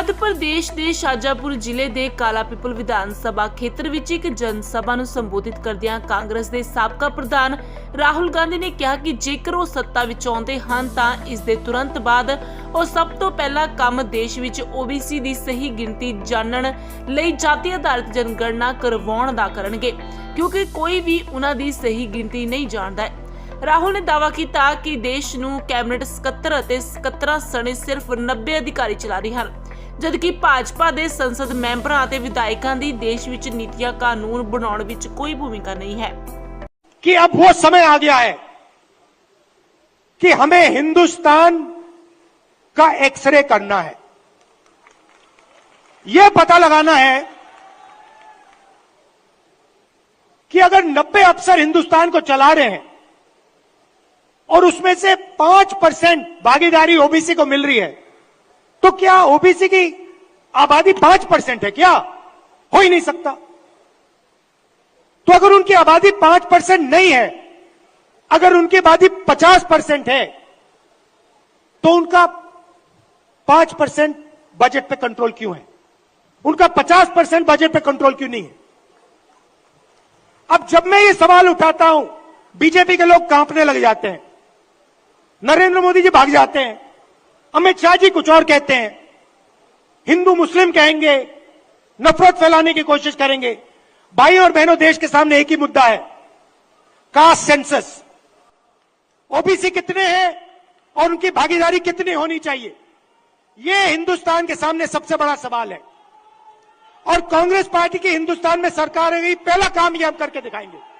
ਮੱਧ ਪ੍ਰਦੇਸ਼ ਦੇ ਸ਼ਾਜਾਪੁਰ ਜ਼ਿਲ੍ਹੇ ਦੇ ਕਾਲਾ ਪਿਪਲ ਵਿਧਾਨ ਸਭਾ ਖੇਤਰ ਵਿੱਚ ਇੱਕ ਜਨ ਸਭਾ ਨੂੰ ਸੰਬੋਧਿਤ ਕਰਦਿਆਂ ਕਾਂਗਰਸ ਦੇ ਸਾਬਕਾ ਪ੍ਰਧਾਨ ਰਾਹੁਲ ਗਾਂਧੀ ਨੇ ਕਿਹਾ ਕਿ ਜੇਕਰ ਉਹ ਸੱਤਾ ਵਿੱਚ ਆਉਂਦੇ ਹਨ ਤਾਂ ਇਸ ਦੇ ਤੁਰੰਤ ਬਾਅਦ ਉਹ ਸਭ ਤੋਂ ਪਹਿਲਾ ਕੰਮ ਦੇਸ਼ ਵਿੱਚ OBC ਦੀ ਸਹੀ ਗਿਣਤੀ ਜਾਣਨ ਲਈ ਜਾਤੀ ਆਧਾਰਿਤ ਜਨਗਣਨਾ ਕਰਵਾਉਣ ਦਾ ਕਰਨਗੇ, ਕਿਉਂਕਿ ਕੋਈ ਵੀ ਉਹਨਾਂ ਦੀ ਸਹੀ ਗਿਣਤੀ ਨਹੀਂ ਜਾਣਦਾ ਹੈ। ਰਾਹੁਲ ਨੇ ਦਾਅਵਾ ਕੀਤਾ ਕਿ ਦੇਸ਼ ਨੂੰ ਕੈਬਨਿਟ ਸਕੱਤਰ ਅਤੇ ਸਕੱਤਰਾਂ ਸਣੇ ਸਿਰਫ 90 ਅਧਿਕਾਰੀ ਚਲਾ ਰਹੇ ਹਨ। ਜਦਕਿ ਭਾਜਪਾ ਦੇ ਸੰਸਦ ਮੈਂਬਰਾਂ ਅਤੇ ਵਿਧਾਇਕਾਂ ਦੀ ਦੇਸ਼ ਵਿੱਚ ਨੀਤੀਆਂ ਕਾਨੂੰਨ ਬਣਾਉਣ ਵਿੱਚ ਕੋਈ ਭੂਮਿਕਾ ਨਹੀਂ ਹੈ कि अब वो समय आ गया है कि हमें हिंदुस्तान का एक्सरे करना है यह पता लगाना है कि अगर 90 अफसर हिंदुस्तान को चला रहे हैं और उसमें से पांच परसेंट भागीदारी ओबीसी को मिल रही है तो क्या ओबीसी की आबादी पाँच परसेंट है क्या? हो ही नहीं सकता। तो अगर उनकी आबादी पाँच परसेंट नहीं है, अगर उनकी आबादी पचास परसेंट है तो उनका पाँच परसेंट बजट पे कंट्रोल क्यों है? उनका पचास परसेंट बजट पे कंट्रोल क्यों नहीं है? अब जब मैं ये सवाल उठाता हूँ, बीजेपी के लोग कांपने लग जाते हैं, नरेंद्र मोदी जी भाग जाते हैं अमित शाह जी कुछ और कहते हैं। हिंदू, मुस्लिम कहेंगे, नफरत फैलाने की कोशिश करेंगे। भाई और बहनों, देश के सामने एक ही मुद्दा है। Caste census. ओबीसी कितने हैं और उनकी भागीदारी कितनी होनी चाहिए? यह हिंदुस्तान के सामने सबसे बड़ा सवाल है। और कांग्रेस पार्टी की हिंदुस्तान में सरकार है पहला काम यह हम करके दिखाएँगे।